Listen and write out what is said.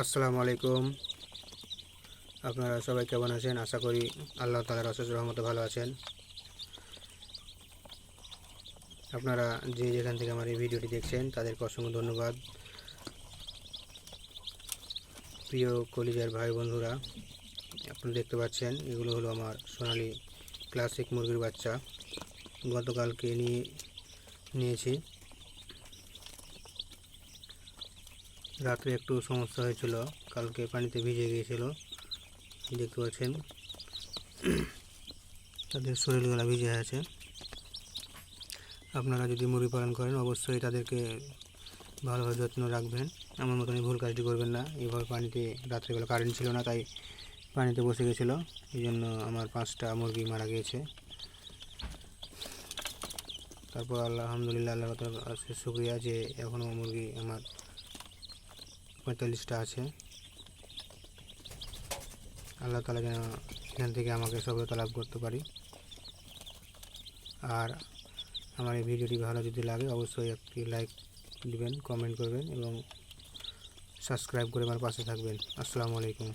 আসসালামু আলাইকুম। আপনারা সবাই কেমন আছেন? আশা করি আল্লাহ তালার অশেষ রহমতে ভালো আছেন। আপনারা যে যেখান থেকে আমার এই ভিডিওটি দেখছেন, তাদেরকে অসংখ্য ধন্যবাদ। প্রিয় কলিজার ভাই বন্ধুরা আপনারা দেখতে পাচ্ছেন, এগুলো হলো আমার সোনালি ক্লাসিক মুরগির বাচ্চা। গতকালকে নিয়ে নিয়েছি। রাত্রে একটু সমস্যা হয়েছিল। কালকে পানিতে ভিজে গিয়েছিল। দেখতে পাচ্ছেন। তাদের শরীরগুলো ভিজে আছে। আপনারা যদি মুরগি পালন করেন, অবশ্যই তাদেরকে ভালোভাবে যত্ন রাখবেন। আমার মতন ভুল কাজটি করবেন না। এইভাবে পানিতে রাত্রেবেলা কারেন্ট ছিল না, তাই পানিতে বসে গেছিল। এই জন্য আমার পাঁচটা মুরগি মারা গিয়েছে। তারপর আল্লাহ, আলহামদুলিল্লাহ, আল্লাহ শুক্রিয়া যে এখনও মুরগি আমার পঁয়তাল্লিশটা আছে। আল্লাহ তালা যেন এখান থেকে আমাকে সফলতা লাভ করতে পারি। আর আমার এই ভিডিওটি ভালো যদি লাগে, অবশ্যই একটি লাইক দিবেন কমেন্ট করবেন এবং সাবস্ক্রাইব করে আমার পাশে থাকবেন। আসসালামু আলাইকুম।